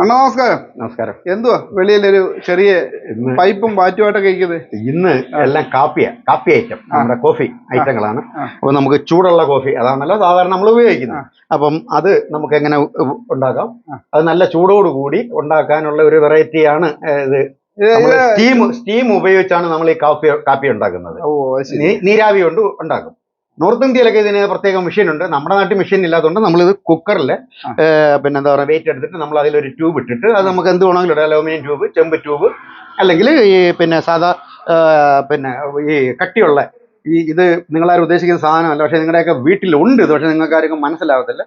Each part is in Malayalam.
അണ്ണ നമസ്കാരം. നമസ്കാരം. എന്തുവാ? വെളിയിലൊരു ചെറിയ പൈപ്പും പാറ്റുമായിട്ടൊക്കെ ഇരിക്കുന്നത് ഇന്ന് എല്ലാം കാപ്പിയാ കാപ്പി ഐറ്റം. നമ്മുടെ കോഫി ഐറ്റങ്ങളാണ്. അപ്പോൾ അപ്പൊ നമുക്ക് ചൂടുള്ള കോഫി അതാണല്ലോ സാധാരണ നമ്മൾ ഉപയോഗിക്കുന്നത്. അപ്പം അത് നമുക്ക് എങ്ങനെ ഉണ്ടാക്കാം? അത് നല്ല ചൂടോടുകൂടി ഉണ്ടാക്കാനുള്ള ഒരു വെറൈറ്റിയാണ് ഇത് സ്റ്റീം സ്റ്റീം ഉപയോഗിച്ചാണ് നമ്മൾ ഈ കാപ്പി കാപ്പി ഉണ്ടാക്കുന്നത് നീരാവി കൊണ്ട് ഉണ്ടാക്കും. നോർത്ത് ഇന്ത്യയിലൊക്കെ ഇതിന് പ്രത്യേക മെഷീൻ ഉണ്ട്. നമ്മുടെ നാട്ടിൽ മെഷീൻ ഇല്ലാത്തതുകൊണ്ട് നമ്മളിത് കുക്കറിൽ പിന്നെ എന്താ പറയുക വെയിറ്റ് എടുത്തിട്ട് നമ്മൾ അതിലൊരു ട്യൂബ് ഇട്ടിട്ട് അത് നമുക്ക് എന്ത് വേണമെങ്കിലും ഇടാം. അലൂമിനിയം ട്യൂബ് ചെമ്പ് ട്യൂബ് അല്ലെങ്കിൽ ഈ പിന്നെ സാധാ പിന്നെ ഈ കട്ടിയുള്ള ഈ ഇത് നിങ്ങളാരും ഉദ്ദേശിക്കുന്ന സാധനമല്ല. പക്ഷേ നിങ്ങളുടെയൊക്കെ വീട്ടിലുണ്ട് ഇത്. പക്ഷേ നിങ്ങൾക്ക് ആർക്കും മനസ്സിലാവത്തില്ല.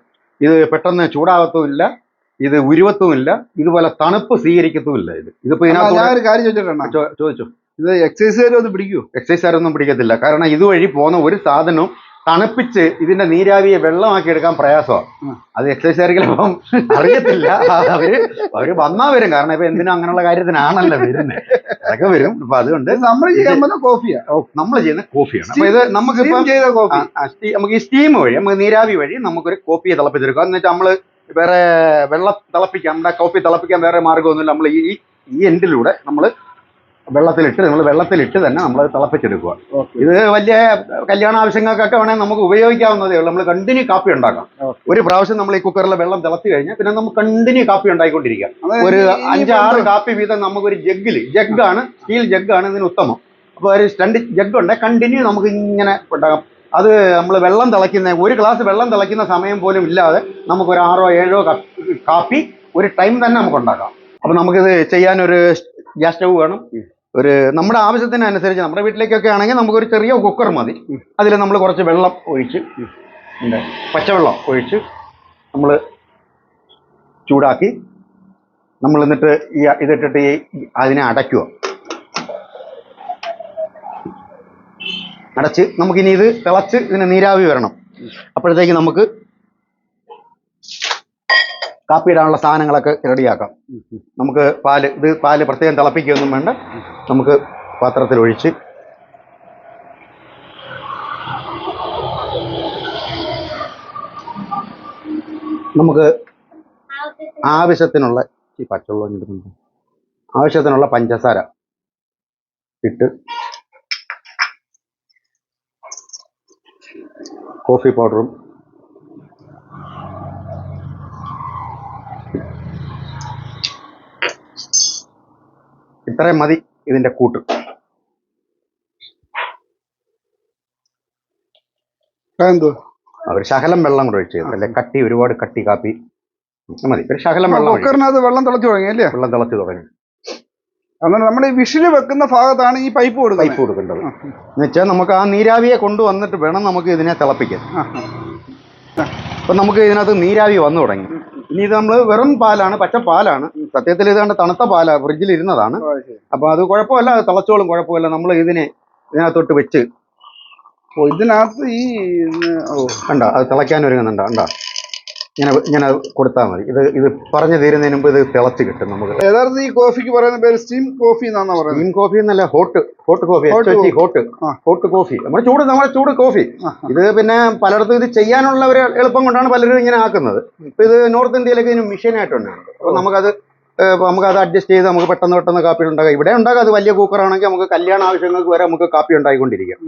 ഇത് പെട്ടെന്ന് ചൂടാകത്തുമില്ല ഇത് ഉരുവത്തുമില്ല ഇതുപോലെ തണുപ്പ് സ്വീകരിക്കത്തുമില്ല ഇത്. ഇതിപ്പോ ഞാൻ ഞാനൊരു കാര്യം ചോദിച്ചിട്ടുണ്ട ചോദിച്ചു. ഇത് എക്സസൈസുകാരും ഒന്നും പിടിക്കൂ. എക്സൈസുകാരൊന്നും പിടിക്കത്തില്ല. കാരണം ഇതുവഴി പോകുന്ന ഒരു സാധനവും തണുപ്പിച്ച് ഇതിന്റെ നീരാവിയെ വെള്ളമാക്കി എടുക്കാൻ പ്രയാസമാണ്. അത് എക്സസൈസുകാർക്കും അറിയത്തില്ല. അവർ അവർ വന്നാ വരും. കാരണം ഇപ്പൊ എന്തിനും അങ്ങനെയുള്ള കാര്യത്തിനാണല്ലോ വരുന്നത് അതൊക്കെ വരും. അപ്പൊ അതുകൊണ്ട് നമ്മൾ ചെയ്യുന്ന പറ്റുന്ന കോഫിയാ. നമ്മൾ ചെയ്യുന്ന കോഫിയാണ്. അപ്പൊ ഇത് സ്റ്റീ- നമുക്ക് ഈ സ്റ്റീം വഴി നമുക്ക് നീരാവി വഴി നമുക്കൊരു കോഫിയെ തിളപ്പിച്ചെടുക്കാം. എന്ന് വെച്ചാൽ നമ്മൾ വേറെ വെള്ളം തിളപ്പിക്കാം നമ്മുടെ കോപ്പി തിളപ്പിക്കാൻ വേറെ മാർഗമൊന്നുമില്ല നമ്മൾ ഈ ഈ എൻഡിലൂടെ നമ്മൾ വെള്ളത്തിലിട്ട് നമ്മൾ വെള്ളത്തിലിട്ട് തന്നെ നമ്മൾ തിളപ്പിച്ചെടുക്കുക. ഇത് വലിയ കല്യാണ ആവശ്യങ്ങൾക്കൊക്കെ വേണമെങ്കിൽ നമുക്ക് ഉപയോഗിക്കാവുന്നതേ ഉള്ളൂ. നമ്മൾ കണ്ടിന്യൂ കാപ്പി ഉണ്ടാക്കാം. ഒരു പ്രാവശ്യം നമ്മൾ ഈ കുക്കറിൽ വെള്ളം തിളത്തി കഴിഞ്ഞാൽ പിന്നെ നമുക്ക് കണ്ടിന്യൂ കാപ്പി ഉണ്ടായിക്കൊണ്ടിരിക്കാം. ഒരു അഞ്ചാറ് കാപ്പി വീതം നമുക്കൊരു ജഗ്ഗിൽ ജഗ്ഗാണ് സ്റ്റീൽ ജഗ്ഗാണ് ഇതിന് ഉത്തമം. അപ്പോൾ ഒരു രണ്ട് ജഗ്ഗുണ്ടെങ്കിൽ കണ്ടിന്യൂ നമുക്ക് ഇങ്ങനെ ഉണ്ടാകാം അത് നമ്മൾ വെള്ളം തിളയ്ക്കുന്ന ഒരു ഗ്ലാസ് വെള്ളം തിളയ്ക്കുന്ന സമയം പോലും ഇല്ലാതെ നമുക്ക് ഒരു ആറോ ഏഴോ കാപ്പി ഒരു ടൈം തന്നെ നമുക്ക് ഉണ്ടാക്കാം അപ്പം നമുക്കിത് ചെയ്യാനൊരു ഗ്യാസ് സ്റ്റവ് വേണം. ഒരു നമ്മുടെ ആവശ്യത്തിനനുസരിച്ച് നമ്മുടെ വീട്ടിലേക്കൊക്കെ ആണെങ്കിൽ നമുക്കൊരു ചെറിയ കുക്കർ മതി. അതിൽ നമ്മൾ കുറച്ച് വെള്ളം ഒഴിച്ച്. പച്ചവെള്ളം ഒഴിച്ച് നമ്മൾ ചൂടാക്കി നമ്മൾ എന്നിട്ട് ഈ ഇതിട്ടിട്ട് ഈ അതിനെ അടയ്ക്കുക. അടച്ച് നമുക്കിനി ഇത് തിളച്ച് ഇതിന് നീരാവി വരണം. അപ്പോഴത്തേക്ക് നമുക്ക് കാപ്പി ഇടാനുള്ള സാധനങ്ങളൊക്കെ റെഡിയാക്കാം. നമുക്ക് പാൽ ഇത് പാൽ പ്രത്യേകം തിളപ്പിക്കുകയൊന്നും വേണ്ട. നമുക്ക് പാത്രത്തിൽ ഒഴിച്ച് നമുക്ക് ആവശ്യത്തിനുള്ള ഈ പച്ചവെള്ളം ആവശ്യത്തിനുള്ള പഞ്ചസാര ഇട്ട് കോഫി പൗഡറും ഇത്രയും മതി ഇതിന്റെ കൂട്ട്. എന്തോ ഒരു ശകലം വെള്ളം കൂടെ ഒഴിച്ച് അല്ലെ? കട്ടി ഒരുപാട് കട്ടി കാപ്പി. മതി. ഒരു ശകലം വെള്ളം വെള്ളം തിളച്ചു തുടങ്ങി അല്ലേ? വെള്ളം തിളച്ചു തുടങ്ങി. അങ്ങനെ നമ്മൾ ഈ വിഷിൽ വെക്കുന്ന ഭാഗത്താണ് ഈ പൈപ്പ് പൈപ്പ് കൊടുക്കുന്നത് കൊടുക്കേണ്ടത്. എന്ന് വെച്ചാൽ നമുക്ക് ആ നീരാവിയെ കൊണ്ടുവന്നിട്ട് വേണം നമുക്ക് ഇതിനെ തിളപ്പിക്കാൻ. അപ്പൊ നമുക്ക് ഇതിനകത്ത് നീരാവി വന്നു തുടങ്ങി. ഇനി ഇത് നമ്മൾ വെറും പാലാണ് പച്ച പാലാണ്. സത്യത്തിൽ ഇത് കണ്ട് തണുത്ത പാലാ ഫ്രിഡ്ജിൽ ഇരുന്നതാണ്. അപ്പോൾ അപ്പൊ അത് കുഴപ്പമില്ല അത് തിളച്ചോളും കുഴപ്പമില്ല. നമ്മൾ ഇതിനെ ഇതിനകത്തോട്ട് വെച്ച്. ഓ ഇതിനകത്ത് ഈ ഓ കണ്ട അത് തിളയ്ക്കാൻ ഒരുങ്ങുന്നുണ്ട് കണ്ട? ഇങ്ങനെ ഇങ്ങനെ കൊടുത്താൽ മതി. ഇത് ഇത് പറഞ്ഞു തീരുന്നതിന് മുമ്പ് ഇത് തിളച്ച് കിട്ടും നമുക്ക്. യഥാർത്ഥ ഈ കോഫിക്ക് പറയുന്ന പേര് സ്റ്റീം കോഫി എന്നാണ് പറയുന്നത്? സ്റ്റീം കോഫി എന്നല്ല hot hot coffee hot hot coffee നമ്മുടെ ചൂട് നമ്മുടെ ചൂട് കോഫി ഇത് പിന്നെ പലയിടത്തും ഇത് ചെയ്യാനുള്ള ഒരു എളുപ്പം കൊണ്ടാണ് പലരും ഇങ്ങനെ ആക്കുന്നത്. ഇപ്പൊ ഇത് നോർത്ത് ഇന്ത്യയിലൊക്കെ ഇതിന് മെഷീനായിട്ടുണ്ട് അപ്പോൾ നമുക്കത് നമുക്കത് അഡ്ജസ്റ്റ് ചെയ്ത് നമുക്ക് പെട്ടെന്ന് പെട്ടെന്ന് കാപ്പി ഉണ്ടാക്കാം. ഇവിടെ ഉണ്ടാക്കാം. അത് വലിയ കുക്കറാണെങ്കിൽ നമുക്ക് കല്യാണ ആവശ്യങ്ങൾക്ക് വരെ നമുക്ക് കാപ്പി ഉണ്ടായിക്കൊണ്ടിരിക്കാം.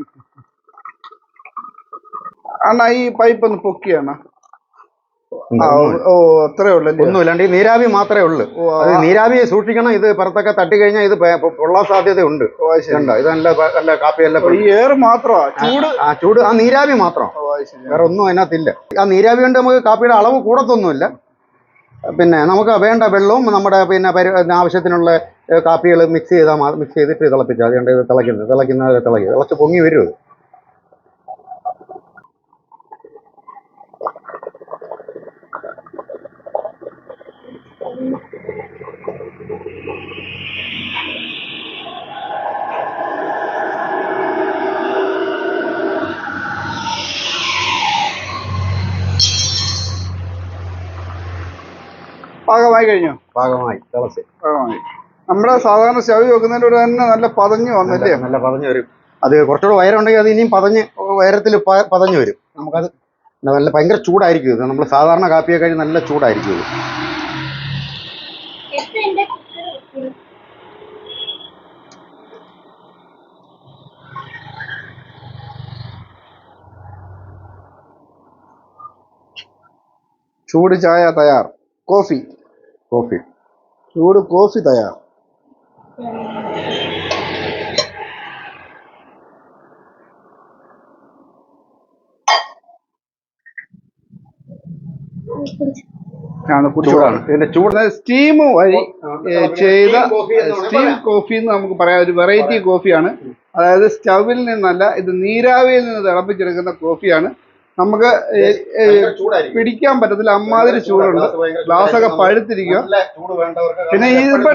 അണ്ണാ ഈ പൈപ്പ് ഒന്ന് പൊക്കിയാണ് ഓ, അത്രേ ഉള്ളല്ലേ? ഒന്നുമില്ലാണ്ട് ഈ നീരാവി മാത്രമേ ഉള്ളൂ. നീരാവിയെ അത് നീരാവി സൂക്ഷിക്കണം ഇത് പുറത്തൊക്കെ തട്ടി കഴിഞ്ഞാൽ ഇത് പൊള്ളാൻ സാധ്യതയുണ്ട്. കണ്ടോ? ഇത് നല്ല പ- നല്ല കാപ്പി നല്ല മാത്രമാ? ചൂട്? ആ ചൂട് ആ നീരാവി മാത്രം. വേറെ ഒന്നും അതിനകത്തില്ല. ആ നീരാവി കൊണ്ട് നമുക്ക് കാപ്പിയുടെ അളവ് കൂടത്തൊന്നുമില്ല. പിന്നെ നമുക്ക് വേണ്ട വെള്ളവും നമ്മുടെ പിന്നെ ആവശ്യത്തിനുള്ള കാപ്പികൾ മിക്സ് ചെയ്താൽ മിക്സ് ചെയ്തിട്ട് തിളപ്പിച്ചാൽ അതുകൊണ്ട് ഇത് തിളയ്ക്കുന്നത് തിളയ്ക്കുന്നത് തിളയ്ക്കുക തിളച്ച് പൊങ്ങി വരും പാകമായി കഴിഞ്ഞു? പാകമായി. തിളച്ച്. പാകമായി. നമ്മുടെ സാധാരണ സ്റ്റവ് വെക്കുന്നതിലൂടെ തന്നെ നല്ല പതഞ്ഞു വന്നല്ലേ നല്ല പതഞ്ഞു വരും. അത് കുറച്ചുകൂടെ വയറുണ്ടെങ്കിൽ അത് ഇനിയും പതഞ്ഞ് വയറത്തിൽ പതഞ്ഞു വരും. നമുക്കത് നല്ല ഭയങ്കര ചൂടായിരിക്കും ഇത്. നമ്മൾ സാധാരണ കാപ്പിയെ കഴിഞ്ഞ് നല്ല ചൂടായിരിക്കും ഇത്. കുക്കർ ചൂട് ചായ തയ്യാർ. കോഫി. കോഫി. ചൂട് കോഫി തയ്യാർ ആണ് ചൂടാണ്. ഇതിന്റെ ചൂട് സ്റ്റീം വഴി ചെയ്ത സ്റ്റീം. കോഫി എന്ന് നമുക്ക് പറയാം. ഒരു വെറൈറ്റി കോഫിയാണ് അതായത് സ്റ്റവിൽ നിന്നല്ല ഇത് നീരാവിയിൽ നിന്ന് തിളപ്പിച്ചെടുക്കുന്ന കോഫിയാണ് നമുക്ക്. പിടിക്കാൻ പറ്റത്തില്ല. അമ്മാതിരി ചൂടുണ്ട്. ഗ്ലാസ് ഒക്കെ. പഴുത്തിരിക്കുക പിന്നെ ഇതിപ്പോ-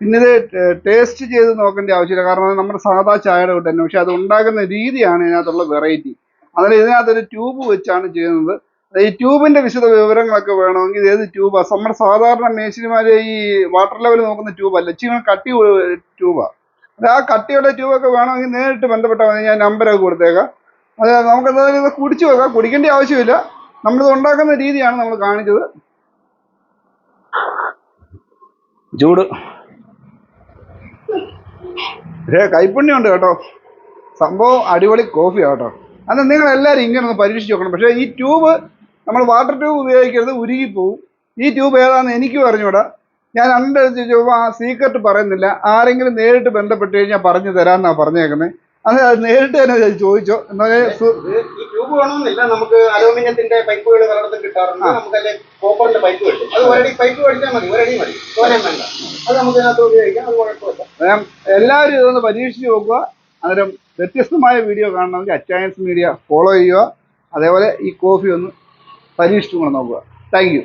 പിന്നെ ഇത് ടേസ്റ്റ് ചെയ്ത് നോക്കേണ്ട ആവശ്യമില്ല. കാരണം നമ്മുടെ സാധാ ചായയുടെ കൂട്ട് തന്നെ. പക്ഷെ അത് ഉണ്ടാക്കുന്ന രീതിയാണ് ഇതിനകത്തുള്ള വെറൈറ്റി. അതിൽ ഇതിനകത്തൊരു ട്യൂബ് വെച്ചാണ് ചെയ്യുന്നത്. ഈ ട്യൂബിന്റെ വിശദ വിവരങ്ങളൊക്കെ വേണമെങ്കിൽ ഏത് ട്യൂബാ? നമ്മുടെ സാധാരണ മേശിരിമാര് ഈ വാട്ടർ ലെവൽ നോക്കുന്ന ട്യൂബല്ല. ഇച്ചിരി കട്ടി ട്യൂബാ. അത് ആ കട്ടിയുടെ ട്യൂബൊക്കെ വേണമെങ്കിൽ നേരിട്ട് ബന്ധപ്പെട്ടാൽ മതി. ഞാൻ നമ്പരൊക്കെ കൊടുത്തേക്കാം. അത് നമുക്ക് എന്തായാലും ഇത് കുടിച്ചു വെക്കാം. കുടിക്കേണ്ട ആവശ്യമില്ല. നമ്മളിത് ഉണ്ടാക്കുന്ന രീതിയാണ് നമ്മൾ കാണിച്ചത്. ചൂട്. പക്ഷേ കൈപ്പുണ്യമുണ്ട് കേട്ടോ. സംഭവം അടിപൊളി കോഫി കേട്ടോ. അത് നിങ്ങൾ എല്ലാവരും ഇങ്ങനെ ഒന്ന് പരീക്ഷിച്ച് നോക്കണം. പക്ഷേ ഈ ട്യൂബ് നമ്മൾ വാട്ടർ ട്യൂബ് ഉപയോഗിക്കരുത് ഉരുകിപ്പോവും. ഈ ട്യൂബ് ഏതാണെന്ന് എനിക്ക് അറിഞ്ഞൂടാ. ഞാൻ അണ്ടടിച്ച് ചോദിച്ചപ്പോൾ ആ സീക്രട്ട് പറയുന്നില്ല. ആരെങ്കിലും നേരിട്ട് ബന്ധപ്പെട്ട് കഴിഞ്ഞാൽ പറഞ്ഞു തരാമെന്നാണ് പറഞ്ഞേക്കുന്നത് അത് നേരിട്ട് തന്നെ ചോദിച്ചോ. എന്നാ ഈ ട്യൂബ് വേണമെന്നില്ല. നമുക്ക് അലൂമിനിയത്തിന്റെ പൈപ്പുകൾ പലയിടത്തും കിട്ടാറുണ്ട്. നമുക്കല്ലേ കോപ്പറിന്റെ പൈപ്പ് കിട്ടും. അത് ഒരടി പൈപ്പ് മേടിച്ചാൽ മതി. ഒരടി മതി. തോനെയും വേണ്ട. അത് നമുക്ക് ഇതിനകത്ത് ഉപയോഗിക്കാം. അത് കുഴപ്പമില്ല. എല്ലാവരും ഇതൊന്ന് പരീക്ഷിച്ച് നോക്കുക. അന്നേരം വ്യത്യസ്തമായ വീഡിയോ കാണണമെങ്കിൽ അച്ചായൻസ് മീഡിയ ഫോളോ ചെയ്യുക. അതേപോലെ ഈ കോഫി ഒന്ന് പരീക്ഷിച്ചു കൊണ്ട് നോക്കുക. Thank you.